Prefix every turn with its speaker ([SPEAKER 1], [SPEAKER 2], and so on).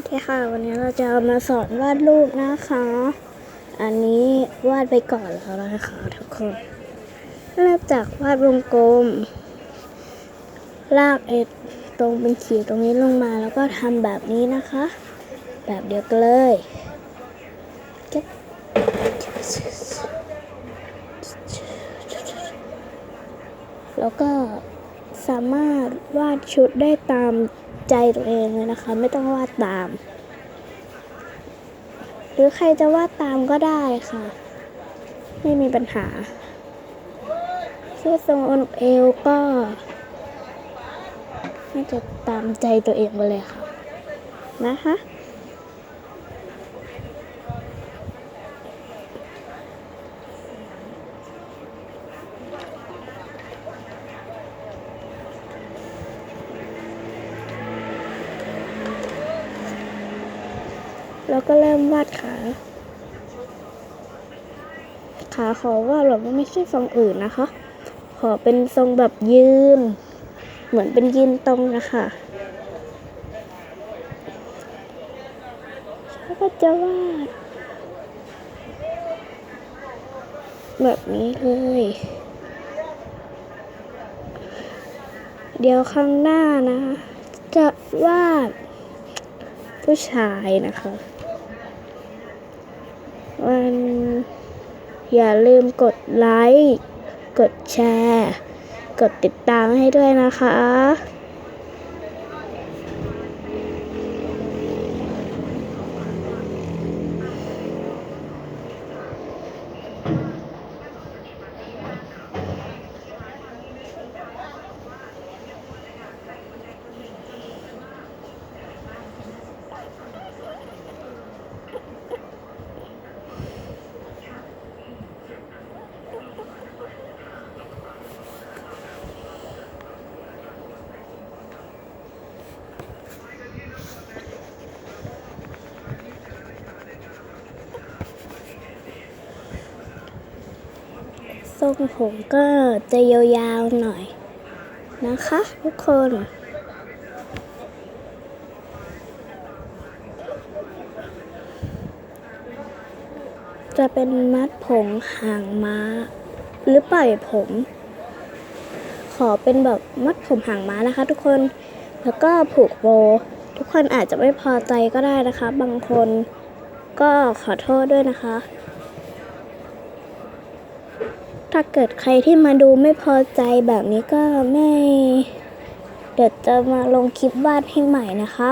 [SPEAKER 1] วัสดีค่ะ วันนี้เราจะมาสอนวาดรูปนะคะ อันนี้วาดไปก่อนแล้วนะคะทุกคน เริ่มจากวาดวงกลม ลากเอ็ดตรงเป็นขีดตรงนี้ลงมาแล้วก็ทำแบบนี้นะคะ แบบเดียวกันเลยแล้วก็สามารถวาดชุดได้ตาม ใจตัวเองเลยนะคะ ไม่ต้องวาดตาม หรือใครจะวาดตามก็ได้ค่ะ ไม่มีปัญหาเสื้อทรงอนเอวก็น่าจะตามใจตัวเองไปเลยค่ะ นะคะ แล้วก็เริ่มวาดขา ขาขอวาดแบบว่าไม่ใช่ทรงอื่นนะคะ ขอเป็นทรงแบบยืน เหมือนเป็นยืนตรงนะคะแล้วก็จะวาด แบบนี้เลยเดี๋ยวข้างหน้านะ จะวาดผู้ชายนะคะ วัน อย่าลืมกดไลค์ กดแชร์ กดติดตามให้ด้วยนะคะ ทรงผมก็จะยาวๆหน่อยนะคะ ทุกคน จะเป็นมัดผมหางม้า หรือปล่อยผม ขอเป็นแบบมัดผมหางม้านะคะ ทุกคนแล้วก็ผูกโบ ทุกคนอาจจะไม่พอใจก็ได้นะคะ บางคนก็ขอโทษด้วยนะคะ ถ้าเกิดใครที่มาดูไม่พอใจแบบนี้ก็ไม่ เดี๋ยวจะมาลงคลิปวาดให้ใหม่นะคะ